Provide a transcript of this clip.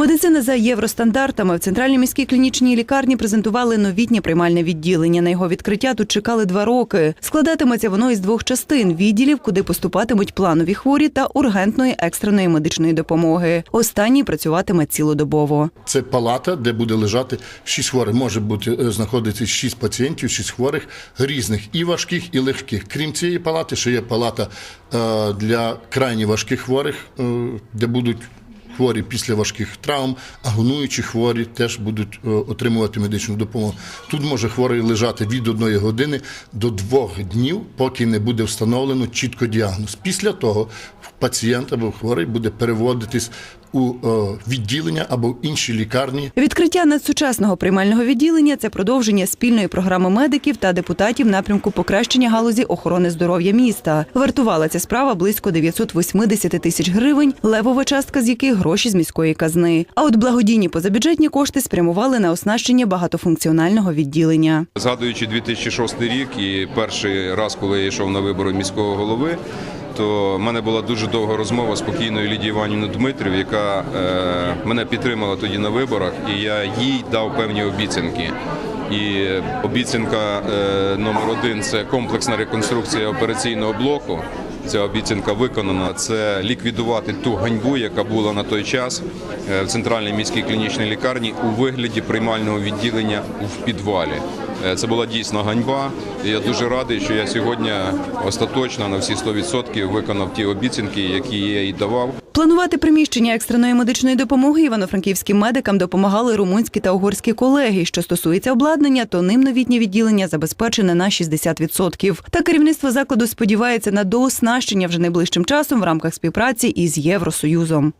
Медицина за євростандартами в центральній міській клінічній лікарні презентували новітнє приймальне відділення. На його відкриття тут чекали два роки. Складатиметься воно із двох частин відділів, куди поступатимуть планові хворі та ургентної екстреної медичної допомоги. Останній працюватиме цілодобово. Це палата, де буде лежати шість хворих. Може бути е, знаходитися шість пацієнтів, шість хворих різних і важких, і легких. Крім цієї палати, ще є палата е, для крайні важких хворих, е, де будуть. Хворі після важких травм, а гонуючі хворі теж будуть е, отримувати медичну допомогу. Тут може хворий лежати від одної години до двох днів, поки не буде встановлено чітко діагноз. Після того пацієнт або хворий буде переводитись у е, відділення або в інші лікарні Відкриття надсучасного приймального відділення це продовження спільної програми медиків та депутатів напрямку покращення галузі охорони здоров'я міста. Вартувала ця справа близько 980 тисяч гривень, левова частка з яких гроші з міської казни. А от благодійні позабюджетні кошти спрямували на оснащення багатофункціонального відділення. Згадуючи 2006 рік і перший раз, коли я йшов на вибори міського голови, то в мене була дуже довга розмова з покійною Лідією Іванівною Дмитрів, яка е, мене підтримала тоді на виборах, і я їй дав певні обіцянки. І обіцянка е, номер один це комплексна реконструкція операційного блоку. Ця обіцянка виконана. Це ліквідувати ту ганьбу, яка була на той час е, в центральній міській клінічній лікарні у вигляді приймального відділення в підвалі. Е, Це була дійсно ганьба. І я дуже радий, що я сьогодні остаточно на всі 100% виконав ті обіцянки, які я їй давав. Планувати приміщення екстреної медичної допомоги івано-франківським медикам допомагали румунські та угорські колеги. Що стосується обладнання, то ним новітнє відділення забезпечене на 60%. Та керівництво закладу сподівається на дооснащення вже найближчим часом в рамках співпраці із Євросоюзом.